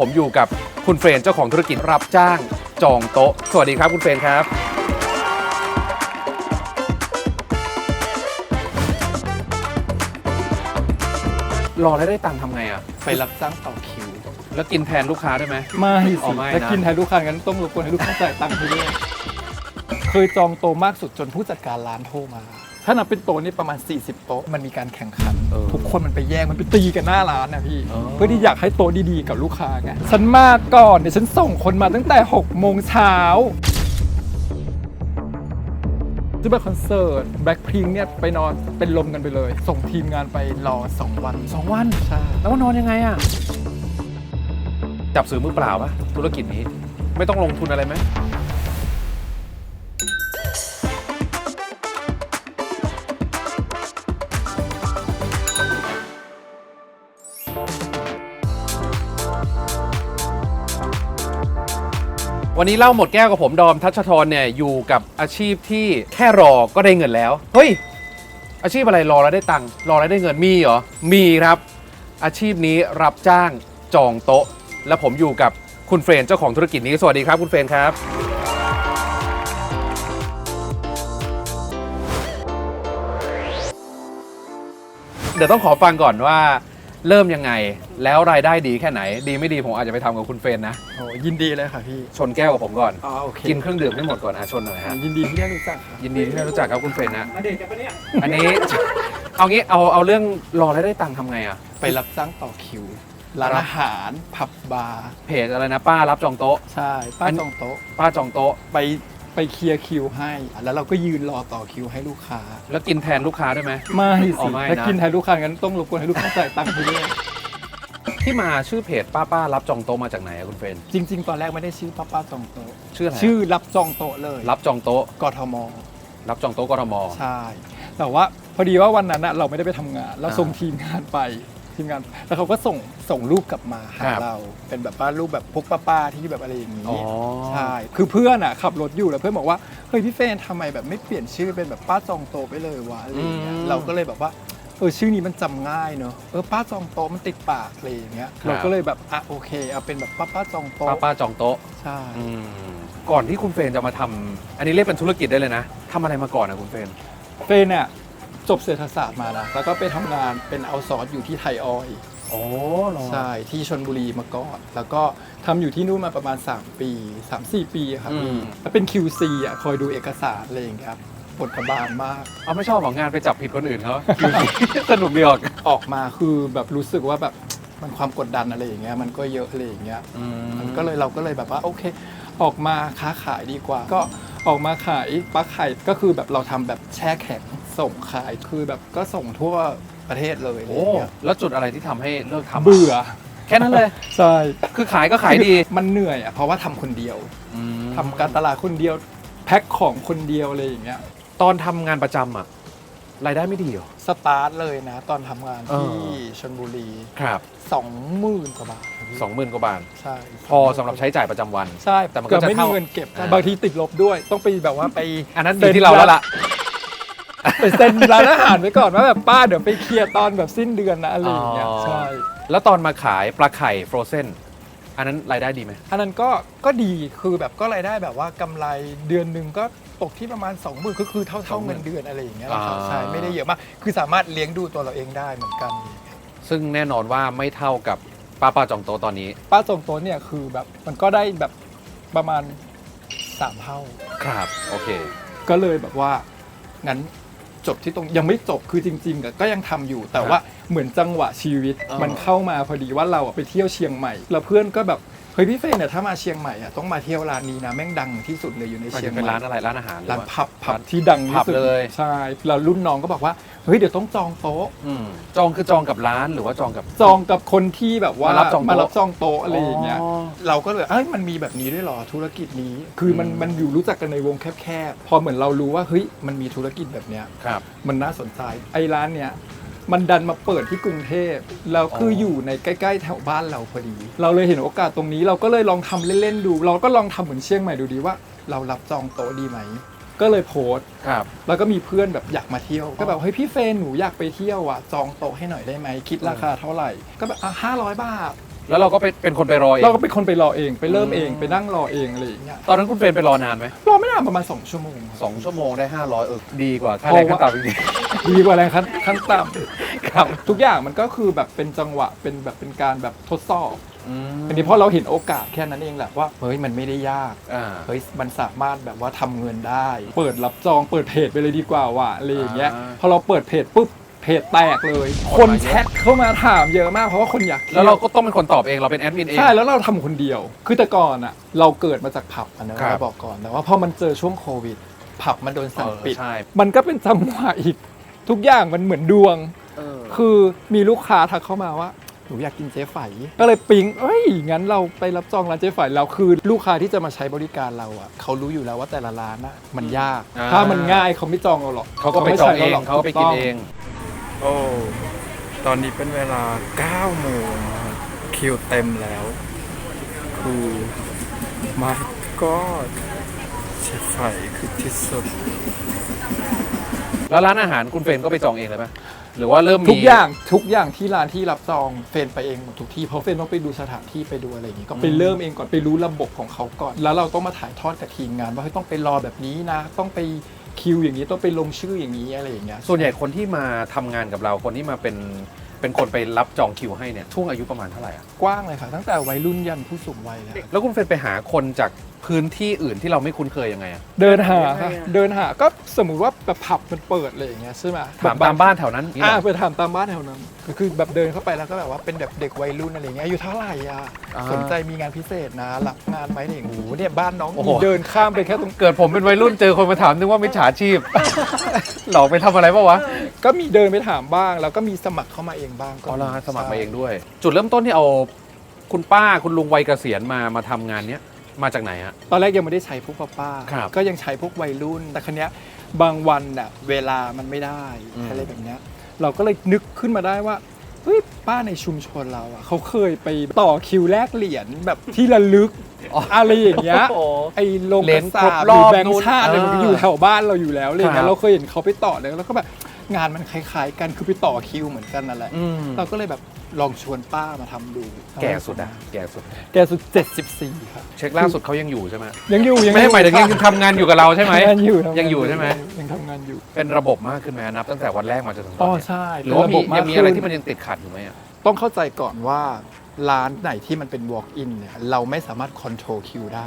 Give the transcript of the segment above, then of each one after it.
ผมอยู่กับคุณเฟรนเจ้าของธุรกิจรับจ้างจองโต๊ะ สวัสดีครับคุณเฟรนครับ รอแล้วได้ตังค์ทำไงอะ ไปรับจ้างต่อคิว แล้วกินแทนลูกค้าได้ไหม ไม่อ๋อสิไม่นะ ถ้ากินแทนลูกค้างั้นต้องรบกวนให้ลูกค้าจ่ายตังค์ไปด้วยเคยจองโต๊ะมากสุดจนผู้จัดการร้านโทรมา ถ้านับเป็นโต๊ะนี่ประมาณ 40 โต๊ะ มันมีการแข่งขัน เออทุกคนมันไปแย่ง มันไปตีกันหน้าร้านนะพี่อ๋อเพื่อที่อยากให้โต๊ะดีๆกับลูกค้าไง ฉันมาก่อนเดี๋ยวฉันส่งคนมาตั้งแต่6โมงเช้าจะไปคอนเสิร์ตแบล็คพิงเนี่ยไปนอนเป็นลมกันไปเลย ส่งทีมงานไปรอ 2 วันสองวัน ใช่ แล้วนอนยังไงอะ จับซื้อมือเปล่าปะธุรกิจนี้ ไม่ต้องลงทุนอะไรไหม วันนี้เล่าหมดแก้วกับผมดอมทัชทรเนี่ยอยู่กับอาชีพที่แค่รอก็ได้เงินแล้ว เฮ้ย อาชีพอะไรรอแล้วได้ตังค์รอแล้วได้เงินมีเหรอ มีครับ อาชีพนี้รับจ้างจองโต๊ะ และผมอยู่กับคุณเฟรนเจ้าของธุรกิจนี้สวัสดีครับ คุณเฟรนครับ เดี๋ยวต้องขอฟังก่อนว่า เริ่มยังไง แล้วรายได้ดีแค่ไหน ดีไม่ดีผมอาจจะไปทำกับคุณเฟรนนะ โอ้ยินดีเลยค่ะพี่ชนแก้วกับผมก่อน อ๋อโอเคกินเครื่องดื่มให้หมดก่อนอาชนหน่อยฮะ ยินดีที่ได้รู้จักครับยินดีที่ได้รู้จักครับคุณเฟรนนะอันนี้ เอางี้เอาเอาเรื่องรอแล้วได้ตังค์ทำไงอะไปรับจ้างต่อคิวร้านอาหารผับบาร์เพจอะไรนะป้ารับจองโต๊ะ ใช่ ป้าจองโต๊ะ ป้าจองโต๊ะ ไป ไปเคลียร์คิวให้ แล้วเราก็ยืนรอต่อคิวให้ลูกค้า แล้วกินแทนลูกค้าได้ไหม ไม่อ๋อสิไม่นะ ถ้ากินแทนลูกค้างั้นต้องรบกวนให้ลูกค้าจ่ายตังค์ไปด้วยที่มาชื่อเพจป้าป้ารับจองโต๊ะมาจากไหนอะคุณเฟรนจริง ๆ ตอนแรกไม่ได้ชื่อป้าป้าจองโต๊ะชื่ออะไรอะชื่อรับจองโต๊ะเลยรับจองโต๊ะ กทม รับจองโต๊ะกรม ใช่ แต่ว่าพอดีว่าวันนั้นน่ะเราไม่ได้ไปทำงาน เราอ่า ส่งทีมงานไป ทีมงานแล้วเขาก็ส่งส่งรูปกลับมาหาครับเรา เป็นแบบว่ารูปแบบพวกป้าๆที่แบบอะไรอย่างนี้อ๋อ ใช่คือเพื่อนอะขับรถอยู่แล้วเพื่อนบอกว่าเฮ้ยพี่เฟรนทำไมแบบไม่เปลี่ยนชื่อเป็นแบบป้าจองโตะไปเลยวะอะไรอย่างเงี้ยอืมเราก็เลยแบบว่าเออชื่อนี้มันจำง่ายเนอะเออป้าจองโตะมันติดปากอะไรอย่างเงี้ยครับ เราก็เลยแบบอะโอเคเอาเป็นแบบป้าป้าจองโตะป้าป้าจองโต๊ะใช่ อืมก่อนที่คุณเฟรนจะมาทำอันนี้เรียกเป็นธุรกิจได้เลยนะทำอะไรมาก่อนนะคุณเฟรน เฟรนเนี่ย จบเศรษฐศาสตร์มานะ แล้วก็ไปทำงานเป็นเอาซอร์สอยู่ที่ไทยออยล์โอ้หรอ ใช่ที่ชนบุรีมาก่อน แล้วก็ทำอยู่ที่นู่นมาประมาณ 3 ปี 3-4 ปีอะครับอืม แล้วเป็น QC อะคอยดูเอกสารอะไรอย่างเงี้ยครับบทกระบาลมาก เอาไม่ชอบของงานไปจับผิดคนอื่นเขาสนุกดีออกออกมาคือแบบรู้สึกว่าแบบมันความกดดันอะไรอย่างเงี้ยมันก็เยอะอะไรอย่างเงี้ย มันก็เลยเราก็เลยแบบว่าโอเค ออกมาค้าขายดีกว่า ก็ ออกมาขายปลาไข่ก็คือแบบเราทำแบบแช่แข็งส่งขายคือแบบก็ส่งทั่วประเทศเลยอะไรโอ้อย่างเงี้ยแล้วจุดอะไรที่ทำให้เลิกทำะเบื่อ แค่นั้นเลย ใช่ คือขายก็ขายดีมันเหนื่อยอะเพราะว่าทำคนเดียวทำการตลาดคนเดียว แพ็คของคนเดียวอะไรอย่างเงี้ย ตอนทำงานประจำอะ รายได้ไม่ดีเหรอ สตาร์ทเลยนะ ตอนทำงานเออ ที่ชลบุรีครับสองหมื่นกว่าบาทครับพี่สองหมื่นกว่าบาท ใช่พอสำหรับใช้จ่ายประจำวัน ใช่แต่มันก็เกือบจะไม่มีเท่าเงินเก็บอ่า บางทีติดลบด้วยต้องไปแบบว่าไป อันนั้นอยู่ที่เราแล้วล่ะ ไปเซ็นร้านอาหารไว้ก่อนว่าแบบป้าเดี๋ยวไปเคลียร์ตอนแบบสิ้นเดือนนะอะไรอย่างเงี้ยอ๋อ ใช่ แล้วตอนมาขายปลาไข่ฟรอเซน อันนั้นรายได้ดีไหม อันนั้นก็ก็ดีคือแบบก็รายได้แบบว่ากำไรเดือนหนึ่งก็ตกที่ประมาณ2องหมื่นก็คือเท่าเท่า20,000เงินเดือนอะไรอย่างเงี้ยนะครับอ่าใช่ไม่ได้เยอะมาก คือสามารถเลี้ยงดูตัวเราเองได้เหมือนกันซึ่งแน่นอนว่าไม่เท่ากับป้าป้าจองโตะตอนนี้ ป้าจงโต๊ะเนี่ยคือแบบมันก็ได้แบบประมาณสามเท่า ครับ โอเค ก็เลยแบบว่างั้น จบที่ตรงยังไม่จบคือจริงๆอะก็ยังทำอยู่ แต่ครับว่าเหมือนจังหวะชีวิตอ่ามัมันเข้ามาพอดีว่าเราอะไปเที่ยวเชียงใหม่ แล้วเพื่อนก็แบบ เฮ้ยพี่เฟยเนี่ยถ้ามาเชียงใหม่อะต้องมาเที่ยวร้านนี้นะแม่งดังที่สุดเลยอยู่ในมันเชียจะงเป็นใหม่ร้านอะไรร้านอาหารหรือร้านว่าผับผับร้านที่ดังที่สุดผับเลยใช่แล้วรุ่นน้องก็บอกว่าเฮ้ยเดี๋ยวต้องจองโต๊ะอืมจองคือจองกับร้านหรือว่าจองกับจองกับคนที่แบบว่ามารับจองโต๊ะมารับจองโต๊ะอะไรอย่างเงี้ยอ๋อเราก็เลยเอ้ยมันมีแบบนี้ด้วยเหรอธุรกิจนี้ คือมันอืมมันอยู่รู้จักกันในวงแคบๆพอเหมือนเรารู้ว่าเฮ้ยมันมีธุรกิจแบบเนี้ยครับมันน่าสนใจไอ้ร้านเนี้ย มันดันมาเปิดที่กรุงเทพแล้วคืออออยู่ในใกล้ๆแถวบ้านเราพอดี เราเลยเห็นโอกาสตรงนี้เราก็เลยลองทำเล่นๆดู เราก็ลองทำเหมือนเชียงใหม่ดูดีว่า เรารับจองโต๊ะดีไหมก็เลยโพสต์ครับแล้วก็มีเพื่อนแบบอยากมาเที่ยว ก็แบบเฮ้ยพี่เฟนหนูอยากไปเที่ยวอะจองโต๊ะให้หน่อยได้ไหมคิดราคาเท่าไหร่ ก็แบบอะห้าร้อยบาท แล้วเราก็เป็นเป็นคนไปรอเองเราก็เป็นคนไปรอเองไปเริ่มอืมเองไปนั่งรอเองอะไรอย่างเงี้ยตอนนั้นคุณเฟรนไปรอนานไหมรอไม่นานประมาณ 2 ชั่วโมงสองชั่วโมงได้500เออดีกว่าค่าเพแรราะงขั้นว่าต่ำจริงดีกว่าแรงขั้นขั้นต่ๆครับำทุกอย่างมันก็คือแบบเป็นจังหวะเป็นแบบเป็นการแบบทดสอบอืมอันนี้เพราะเราเห็นโอกาสแค่นั้นเองแหละว่าเฮ้ยมันไม่ได้ยากอ่า เฮ้ยมันสามารถแบบว่าทำเงินได้ เปิดรับจองเปิดเพจไปเลยดีกว่าว่ะอะไรอย่างเงี้ยอ่า พอเราเปิดเพจปุ๊บ เพจแตกเลย คนแชทเข้ามาถามเยอะมากเพราะว่าคนอยากที่ยวแล้วเราก็ต้องเป็นคนตอบเองเราเป็นแอดมินเอง ใช่แล้วเราทำคนเดียว คือแต่ก่อนอะเราเกิดมาจากผับอันนั้นครับเราบอกก่อนแต่ว่าพอมันเจอช่วงโควิด ผับมันโดนสั่งเออปิดใช่ มันก็เป็นจังหวะอีก ทุกอย่างมันเหมือนดวง เออ คือมีลูกค้าทักเข้ามาว่าหนูอยากกินเจ๊ไฝก็เลยปิ๊งเอ้ยงั้นเราไปรับจองร้านเจ๊ไฝเราคือลูกค้าที่จะมาใช้บริการเราอะเขารู้อยู่แล้วว่าแต่ละร้านอะมันยาก อ่า ถ้ามันง่ายเขาไม่จองเราหรอกเขาก็ไปจองเองม่ใช้รหรเขาก็ไปกินเอง โอ้ ตอนนี้เป็นเวลา9โมงนะครับคิวเต็มแล้ว คือมาก็เชฟไฟคือที่สุด แล้วร้านอาหารคุณเฟรนก็ไปจองเองเลยไหมหรือว่าเริ่มมีทุกอย่างทุกอย่างที่ร้านที่รับจองเฟรนไปเองหมดทุกที่เพราะเฟรนต้องไปดูสถานที่ไปดูอะไรอย่างงี้ก็ไปเริ่มเองก่อนไปรู้ระบบของเขาก่อน แล้วเราต้องมาถ่ายทอดกับทีมงานว่าเฮ้ยต้องไปรอแบบนี้นะ ต้องไป คิวอย่างนี้ต้องไปลงชื่ออย่างนี้อะไรอย่างเงี้ยส่วนใหญ่คนที่มาทำงานกับเราคนที่มาเป็นเป็นคนไปรับจองคิวให้เนี่ยช่วงอายุประมาณเท่าไหร่อะกว้างเลยค่ะ ตั้งแต่วัยรุ่นยันผู้สูงวัยเลยแล้วคุณเฟรนไปหาคนจาก พื้นที่อื่นที่เราไม่คุ้นเคยยังไงอะเดินหาค่ะเดินหาก็สมมุติว่าแบบผับมันเปิดอะไรอย่างเงี้ยใช่ไหมถามตามบ้านแถวนั้นอย่างนี้อ่าเหรอ ไปถามตามบ้านแถวนั้นก็คือแบบเดินเข้าไปแล้วก็แบบว่าเป็นแบบเด็กวัยรุ่นอะไรอย่างเงี้ยอายู่เท่าไหร่อะอ่าสนใจมีงานพิเศษนะรับงานไหมเนี่ยโอ้โหเนี่ยบ้านน้องโอ้โห เดินข้ามไปแค่ตรง เกิดผมเป็นวัยรุ่นเจอคนมาถามนึกว่ามิจฉาชีพ หลอกไปทำอะไรปะวะก็มีเดินไปถามบ้าง แล้วก็มีสมัครเข้ามาเองบ้างก็อ๋อเหรอฮะสมัครมาเองด้วย จุดเริ่มต้นที่เอาคุณป้าคุณลุงวัยเกษียณมามาทำงานเนี้ย มาจากไหนฮะ ตอนแรกยังไม่ได้ใช้พวกป้าๆครับก็ยังใช้พวกวัยรุ่น แต่คันนี้ยบางวันน่ะเวลามันไม่ได้อืม อะไรแบบเนี้ยเราก็เลยนึกขึ้นมาได้ว่าเฮ้ยป้าในชุมชนเราอะเขาเคยไปต่อคิวแลกเหรียญแบบที่ระลึกอะไรอย่างเงี้ย โอ้ ไอ้ลงเหรีกยญระสาครบบรหอรืบอแบงนู้ค์นชาติอะไรมันก็อ่าอยู่แถวบ้านเราอยู่แล้วอะไรอย่างเงี้ครัยบเราเคยเห็นเขาไปต่อเลยแล้วก็แบบ งานมันคล้ายๆกันคือไปต่อคิวเหมือนกันนั่นแหละ อืมเราก็เลยแบบลองชวนป้ามาทำดูแก่สุดอะแก่สุด แกสุด 74 ครับเช็คล่าสุดเขายังอยู่ใช่ไหมยังอยู่ยังไม่ให้หมายถึงยังทำงานอยู่กับเราใช่ไหม ยังอยู่ทำงานยังอยู่ใช่ไหม ยังทำงานอยู่เป็นระบบมากขึ้นไหมนับตั้งแต่วันแรกมาจนถึงตอ๋ออนเนี้ยใช่หรือว่ามีเป็นยังมีอะไรขึ้ที่มันยังติดขัดอยู่ไหมอะต้องเข้าใจก่อนว่าร้านไหนที่มันเป็น walk in เนี่ยเราไม่สามารถ control คิวได้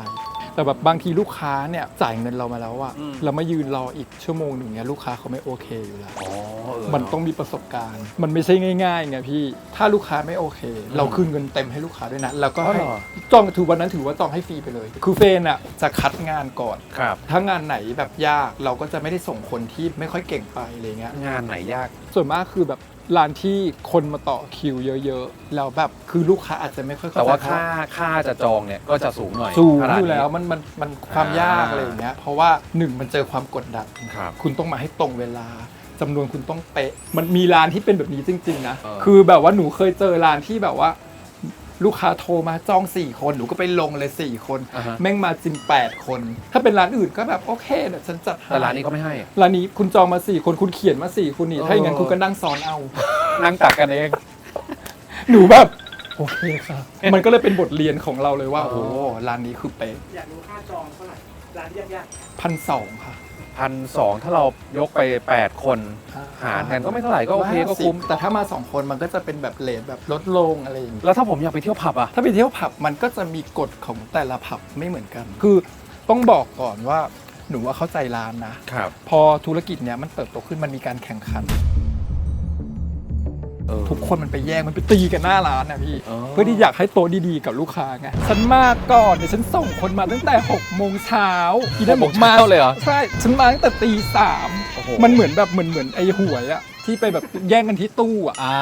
แต่แบบบางทีลูกค้าเนี่ยจ่ายเงินเรามาแล้วอะเรามายืนรออีกชั่วโมงหนึ่งเนี่ยลูกค้าเขาไม่โอเคอยู่แล้ว อ๋อเออมันต้องมีประสบการณ์ มันไม่ใช่ง่ายๆไงพี่ ถ้าลูกค้าไม่โอเค เราคืนเงินเต็มให้ลูกค้าด้วยนะ แล้วก็ให้อ๋อเหรอจองถือวันนั้นถือว่าจองให้ฟรีไปเลย คือเฟนอะจะคัดงานก่อน ครับ ถ้างานไหนแบบยากเราก็จะไม่ได้ส่งคนที่ไม่ค่อยเก่งไปอะไรเงี้ย งานไหนยาก ส่วนมากคือแบบ ร้านที่คนมาต่อคิวเยอะๆ แล้วแบบคือลูกค้าอาจจะไม่ค่อยเข้แต่ว่าใจค่าค่าจะจองเนี่ยก็จะสูงหน่อยสูงขนาดอนี้ยู่แล้วมันมันมันความยากอ่าอะไรอย่างเงี้ย เพราะว่าหนึ่งมันเจอความกดดันครับคุณต้องมาให้ตรงเวลาจำนวนคุณต้องเป๊ะ มันมีร้านที่เป็นแบบนี้จริง ๆ นะ เออ คือแบบว่าหนูเคยเจอร้านที่แบบว่า ลูกค้าโทรมาจอง 4 คนหนูก็ไปลงเลย 4 คน อ่าฮะ แม่งมาจริง8คน ถ้าเป็นร้านอื่นก็แบบโอเคเดี๋ยวฉันจัดให้แต่ร้านนี้เขาไม่ให้ร้านนี้คุณจองมา 4 คนคุณเขียนมา 4คนนี่ ถ้าอย่างนั้นเออ คุณก็นั่งซ้อนเอา นั่งตักกันเอง หนูแบบโอเคครับมันก็เลยเป็นบทเรียนของเราเลยว่า อ๋อ โอ้โหร้านนี้คือเป๊ะอยากรู้ค่าจองเท่าไหร่ร้านยากพันสองค่ะ พันสองถ้าเรายกไป 8 คนหารกันก็ไม่เท่าไหร่ก็โอเคก็คุ้ม แต่ถ้ามาสองคนมันก็จะเป็นแบบเลทแบบลดลงอะไรอย่างงี้แล้วถ้าผมอยากไปเที่ยวผับอะถ้าไปเที่ยวผับมันก็จะมีกฎของแต่ละผับไม่เหมือนกัน คือต้องบอกก่อนว่าหนูว่าเข้าใจร้านนะครับพอธุรกิจเนี้ยมันเติบโตขึ้นมันมีการแข่งขันเออ ทุกคนมันไปแย่งมันไปตีกันหน้าร้านนะพี่อ๋อเพื่อที่อยากให้โต๊ะดีๆกับลูกค้าไงฉันมาก่อนเดี๋ยวฉันส่งคนมาตั้งแต่6กโมงเช้าอีนั่นบอกมาเท่าเลยเหรอใช่ฉันมาตั้งแต่ตีสามโอ้โหมันเหมือนแบบเหมือนเหมือนไอ้หวยอะที่ไปแบบแย่งกันที่ตู้อะอ่า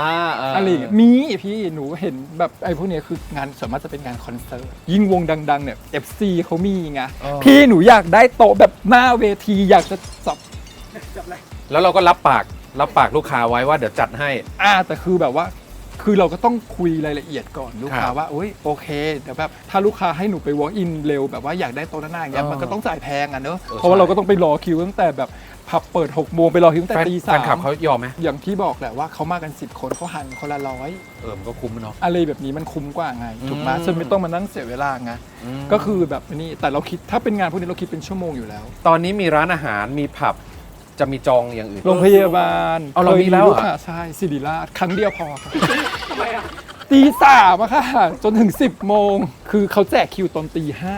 าอะไรอย่างเงี้ยมีพี่หนูเห็นแบบไอ้พวกเนี้ยคืองานส่วนมากจะเป็นงานคอนเสิร์ตยิ่งวงดังๆเนี่ย FC เขามีไงอ๋อพี่หนูอยากได้โต๊ะแบบหน้าเวทีอยากจะจับๆจับอะไรแล้วเราก็รับปาก รับปากลูกค้าไว้ว่าเดี๋ยวจัดให้ อ่าแต่คือแบบว่า คือเราก็ต้องคุยรายละเอียดก่อนลูกค้าครับว่าโอ้ยโอเคเดี๋ยวแบบถ้าลูกค้าให้หนูไป walk in เร็วแบบว่าอยากได้โต๊ะหน้าอย่างเงี้ยเออมันก็ต้องจ่ายแพงอะเนอะเออเพราะว่าใช่ เราก็ต้องไปรอคิวตั้งแต่แบบผับเปิด6กโมงไปรอคิวตั้งแฟแต่นตีแฟสานคลับมเขายอมไหมอย่างที่บอกแหละว่าเขามากัน 10 คนเขาหันคนละร้อยเออมันก็คุ้มเนาะ อะไรแบบนี้มันคุ้มกว่าไงถูกไหมอืม ฉันไม่ต้องมานั่งเสียเวลาไงก็คือแบบนี้แต่เราคิดถ้าเป็นงานพวกนี้เราคิดเป็นชั่วโมงอยู่แล้ว ตอนนี้มีร้านอาหารมีผับ จะมีจองอย่างอื่น โรงพยาบาลเอาเรามีแล้วเหรอ คยลูกค้าใช่สิริราชครั้งเดียวพอครับทำไมอะตีสามอะค่ะ จนถึง 10โมง คือเขาแจกคิวตอนตีห้า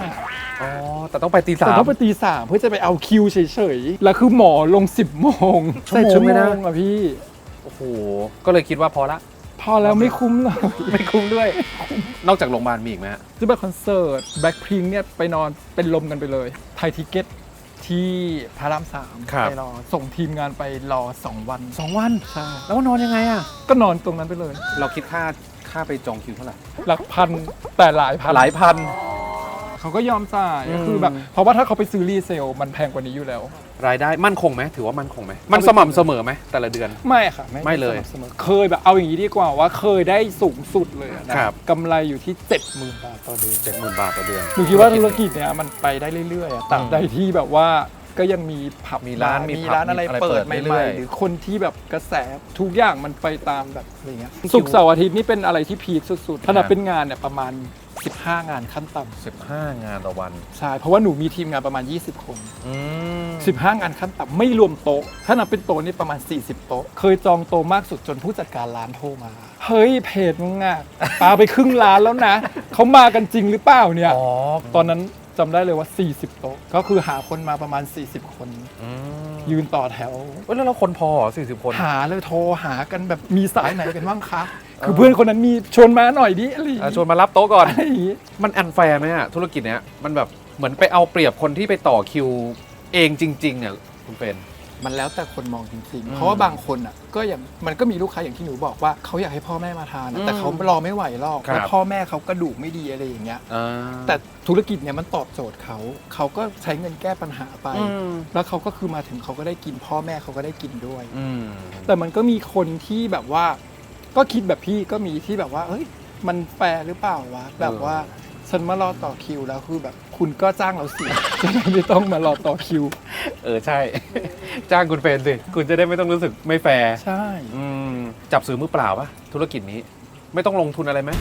อ๋อแต่ต้องไปตีสาแต่ม ต้องไปตีสามเพื่อจะไปเอาคิวเฉยๆ แล้วคือหมอลง 10โมงชั่วโมงใช่เลยนะอะพี่ โอ้โหก็เลยคิดว่าพอละพอแล้วไม่คุ้มเลยไม่คุ้มด้วย นอกจากโรงพยาบาลมีอีกไหมฮะจะไปคอนเสิร์ตแบ็คพิงเนี่ยไปนอนเป็นลมกันไปเลยไทยทิเก็ต ที่พระรามสามครับ ไปรอส่งทีมงานไปรอ 2 วันสองวัน ใช่แล้วนอนยังไงอะก็นอนตรงนั้นไปเลย เราคิดค่าค่าไปจองคิวเท่าไหร่ หลักพันแต่หลายพันหลายพัน เขาก็ยอมจ่ายอืมคือแบบเพราะว่าถ้าเขาไปซื้อรีเซลมันแพงกว่านี้อยู่แล้ว รายได้มั่นคงไหมถือว่ามั่นคงไหมมันสม่ำเสมอไหมแต่ละเดือน ไม่ค่ะไม่เลยสม่ำเสมอเคยแบบเอาอย่างนี้ดีกว่าว่าเคยได้สูงสุดเลยอะนะครับ กำไรอยู่ที่ 70,000 บาทต่อเดือน เจ็ดหมื่นบาทต่อเดือน หนูคิดว่าธุรกิจเนี้ยมันไปได้เรื่อยๆอะตราบใดที่แบบว่าก็ยังมีผับมีร้านมีมีผับร้านอะไรมีอะไรเปิเปิดดใหเรื่ม่อยๆ ๆหรือคนที่แบบกระแสทุกอย่างมันไปตามแบบอะไรเงี้ยศุกร์เสาร์อาทิตย์นี่เป็นอะไรที่พีคสุดๆขนาดเป็นงานเนี่ยประมาณ 15 งานขั้นต่ำสิบห้างานต่อวัน ใช่เพราะว่าหนูมีทีมงานประมาณ 20 คน อืม15 งานขั้นต่ำไม่รวมโต๊ะ ถ้านับเป็นโต๊ะนี่ประมาณ 40 โต๊ะ เคยจองโต๊ะมากสุดจนผู้จัดการร้านโทรมา เฮ้ยเพจมึงอะปาไปครึ่งล้านแล้วนะ เขามากันจริงหรือเปล่าเนี่ย อ๋อตอนนั้นจำได้เลยว่า 40 โต๊ะ ก็คือหาคนมาประมาณ 40 คน อืมยืนต่อแถว เว้ยแล้วเราคนพอสี่สิบคน หาเลยโทรหากันแบบมีสายไหนกันบ้างคะ คือเพื่อนคนนั้นมีชวนมาหน่อยดิอะไรอย่างอะงี้ชวนมารับโต๊ะก่อน อะไรอย่างงี้มันอันแฟร์ไหมอะธุรกิจเนี้ยมันแบบเหมือนไปเอาเปรียบคนที่ไปต่อคิวเองจริงๆเนี่ยคุณเป็น มันแล้วแต่คนมองจริงอืๆมเพราะว่าบางคนอะก็อย่างมันก็มีลูกค้าอย่างที่หนูบอกว่าเขาอยากให้พ่อแม่มาทานอือะมแต่เขารอไม่ไหวหรอกครับแล้วพ่อแม่เขากระดูกไม่ดีอะไรอย่างเงี้ยอ่าแต่ธุรกิจเนี่ยมันตอบโจทย์เขาเขาก็ใช้เงินแก้ปัญหาไปอืมแล้วเขาก็คือมาถึงเขาก็ได้กินพ่อแม่เขาก็ได้กินด้วยอืมแต่มันก็มีคนที่แบบว่า ก็คิดแบบพี่ก็มีที่แบบว่าเฮ้ยมันแฟร์หรือเปล่าวะแบบว่าฉันมารอต่อคิวแล้วคือแบบคุณก็จ้างเราสิจะได้ไม่ต้องมารอต่อคิว เออใช่ จ้างคุณเป็นสิคุณจะได้ไม่ต้องรู้สึกไม่แฟร์ใช่อืมจับซื้อมือเปล่าปะธุรกิจนี้ ไม่ต้องลงทุนอะไรไหม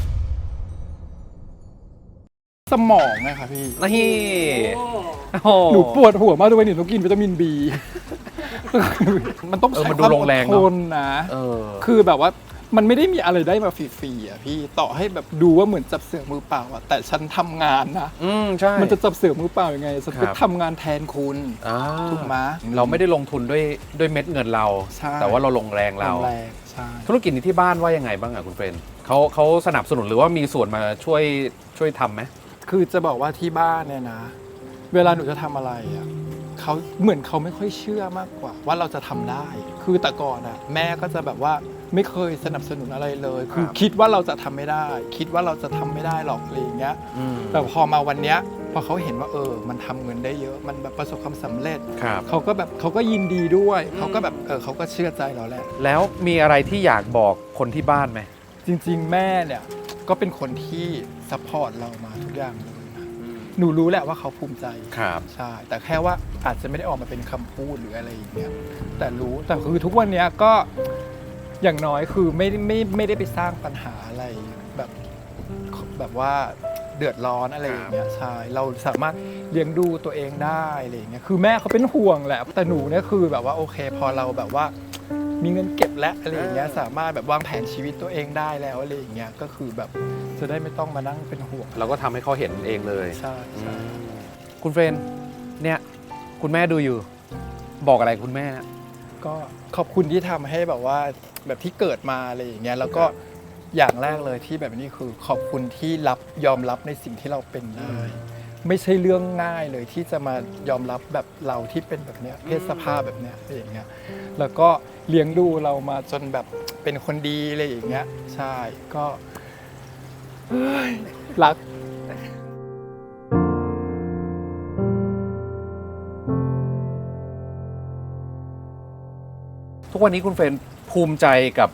สมองนะครับพี่นี่โอ้โอ้โหหนูปวดหัวมากด้วยหนูต้องกินวิตามินบีมันต้องเออใช้มันดูความลองดแรงทเนอะนนะเออคือแบบว่า มันไม่ได้มีอะไรได้มาฟรีๆอะพี่ต่อให้แบบดูว่าเหมือนจับเสือมือเปล่าอะแต่ฉันทำงานนะอืมใช่ มันจะจับเสือมือเปล่ายังไงฉันครัก็บ ทำงานแทนคุณอ่าถูกไหม เราไม่ได้ลงทุนด้วยด้วยเม็ดเงินเรา ใช่ แต่ว่าเราลงแรงเรา แรงใช่ ธุรกิจนี้ที่บ้านว่ายังไงบ้างอะคุณเฟรนเขาเขาสนับสนุนหรือว่ามีส่วนมาช่วยช่วยทำไหม คือจะบอกว่าที่บ้านเนี่ยนะ เวลาหนูจะทำอะไรอะเขาเหมือนเขาไม่ค่อยเชื่อมากกว่า ว่าเราจะทำได้ คือแต่ก่อนอะแม่ก็จะแบบว่าไม่เคยสนับสนุนอะไรเลย คือครับคิดว่าเราจะทำไม่ได้ คิดว่าเราจะทำไม่ได้หรอกอะไรอย่างเงี้ยอืมแต่พอมาวันเนี้ยพอเขาเห็นว่าเออ มันทำเงินได้เยอะ มันแบบประสบความสำเร็จครับเขาก็แบบเขาก็ยินดีด้วยเขาก็แบบเออเขาก็เชื่อใจเราแหละแล้วมีอะไรที่อยากบอกคนที่บ้านไหมจริง ๆ แม่เนี่ยก็เป็นคนที่ซัพพอร์ตเรามาทุกอย่างเลยนะ หนูรู้แหละว่าเขาภูมิใจครับใช่แต่แค่ว่าอาจจะไม่ได้ออกมาเป็นคำพูดหรืออะไรอย่างเงี้ยแต่รู้แต่คือทุกวันเนี้ยก็อย่างน้อยคือไม่ได้ไม่ไม่ได้ไปสร้างปัญหาอะไรแบบแบบว่าเดือดร้อนอะไรอย่างเงี้ยใช่เราสามารถเลี้ยงดูตัวเองได้อะไรอย่างเงี้ยคือแม่เขาเป็นห่วงแหละแต่หนูเนี่ยคือแบบว่าโอเค พอเราแบบว่ามีเงินเก็บแล้วอะไรอย่างเงี้ยสามารถแบบวางแผนชีวิตตัวเองได้แล้วอะไรอย่างเงี้ยก็คือแบบ จะได้ไม่ต้องมานั่งเป็นห่วง เราก็ทำให้เขาเห็นเองเลยใช่ใช่คุณเฟรนเนี่ย คุณแม่ดูอยู่ บอกอะไรคุณแม่ก็ขอบคุณที่ทำให้แบบว่าแบบที่เกิดมาอะไรอย่างเงี้ยแล้วก็อย่างแรกเลยที่แบบนี้คือขอบคุณที่รับยอมรับในสิ่งที่เราเป็นได้ไม่ใช่เรื่องง่ายเลยที่จะมายอมรับแบบเราที่เป็นแบบเนี้ยเพศสภาพแบบเนี้ยอะไรอย่างเงี้ยแล้วก็เลี้ยงดูเรามาจนแบบเป็นคนดีอะไรอย่างเงี้ยใช่ก็เฮ้ย รักทุกวันนี้คุณเฟรนภูมิใจกับ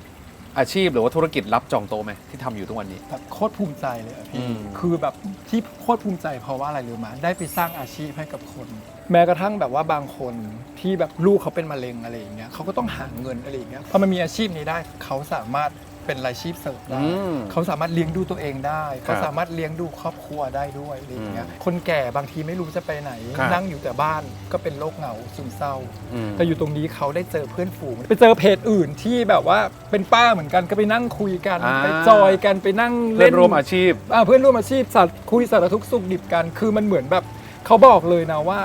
อาชีพหรือว่าธุรกิจรับจองโตะไหมที่ทำอยู่ทุกวันนี้ แบบโคตรภูมิใจเลยอะอืพี่ ม คือแบบที่โคตรภูมิใจเพราะว่าอะไรรู้ไหมได้ไปสร้างอาชีพให้กับคน แม้กระทั่งแบบว่าบางคนที่แบบลูกเขาเป็นมะเร็งอะไรอย่างเงี้ยเขาก็ต้องหาเงินอะไรอย่างเงี้ยพอมันมีอาชีพนี้ได้เขาสามารถ เป็นรายชีพเสริมได้อืมเขาสามารถเลี้ยงดูตัวเองได้ครัเขาบสามารถเลี้ยงดูครอบครัวได้ด้วยอะไรอย่างเงี้ยอืมคนแก่บางทีไม่รู้จะไปไหน ครับ นั่งอยู่แต่บ้านก็เป็นโรคเหงาซึมเศร้าอืมแต่อยู่ตรงนี้เขาได้เจอเพื่อนฝูง ไปเจอเพจอื่นที่แบบว่าเป็นป้าเหมือนกันก็ไปนั่งคุยกัน อ่า ไปจอยกันไปนั่งเพื่เล่อนนร่วมอาชีพ อ่าเพื่อนร่วมอาชีพสัตว์คุยสารทุกข์สุขดิบกัน คือมันเหมือนแบบเขาบอกเลยนะว่า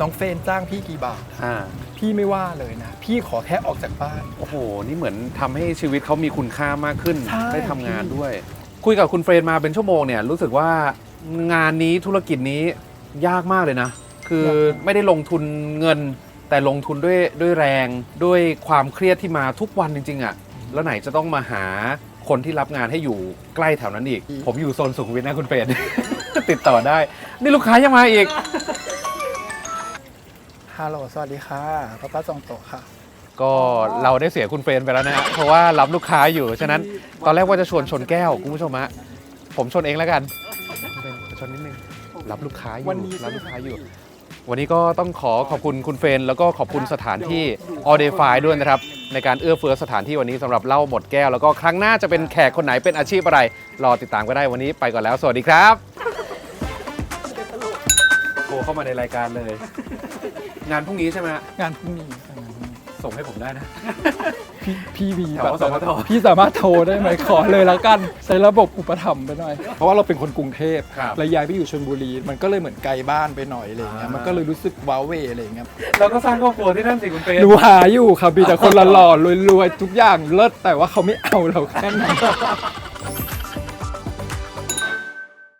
น้องเฟรนจ้างพี่กี่บาท อ่าพี่ไม่ว่าเลยนะ พี่ขอแค่ออกจากบ้าน โอ้โห นี่เหมือนทำให้ชีวิตเขามีคุณค่ามากขึ้น ใช่ ได้ทำงานด้วย คุยกับคุณเฟรนมาเป็นชั่วโมงเนี่ยรู้สึกว่างานนี้ธุรกิจนี้ยากมากเลยนะ คือไม่ได้ลงทุนเงิน แต่ลงทุนด้วยด้วยแรงด้วยความเครียดที่มาทุกวันจริง ๆอะแล้วไหนจะต้องมาหาคนที่รับงานให้อยู่ใกล้แถวนั้นอีก ผมอยู่โซนสุขุมวิทนะคุณเฟรน ติดต่อได้ นี่ลูกค้ายังมาอีก ฮัลโหล สวัสดีค่ะป้าป้าจองโตะค่ะ ก็เราได้เสียคุณเฟรนไปแล้วนะฮะเพราะว่ารับลูกค้าอยู่ ฉะนั้นตอนแรกว่าจะชวนชนแก้วคุณผู้ชมฮะผมชนเองแล้วกันเป็นชนนิดนึงรับลูกค้าอยู่วันนี้รับลูกค้าอยู่ วันนี้ก็ต้องขอขอบคุณคุณเฟรนแล้วก็ขอบคุณสถานที่ a u d i f y ด้วยนะครับ ในการเอื้อเฟื้อสถานที่วันนี้สำหรับเล่าหมดแก้ว แล้วก็ครั้งหน้าจะเป็นแขกคนไหนเป็นอาชีพอะไร รอติดตามก็ได้วันนี้ไปก่อนแล้ว สวัสดีครับโทรเข้ามาในรายการเลย งานพรุ่งนี้ใช่ไหมฮะงานพรุ่งนี้ค่ะงานพรุ่งนี้ส่งให้ผมได้นะ พี่พี่วีแถวแบบสมท พี่สามารถโทรได้ไหมขอเลยแล้วกันใช้ระบบอุปถัมภ์ไปหน่อย เพราะว่าเราเป็นคนกรุงเทพครับแล้วย้ายไปอยู่ชลบุรี มันก็เลยเหมือนไกลบ้านไปหน่อยอะไรอย่างเงี้ยอ่ามั มันก็เลยรู้สึกว้าเหวอะไรอย่างเงี้ยเราก็สร้างครอบครัวที่นั่นสิคุณเฟรนดูหาอยู่ครับมีแต่คนหล่อๆรวยๆทุกอย่างเลิศแต่ว่าเขาไม่เอาเราแค่นั้น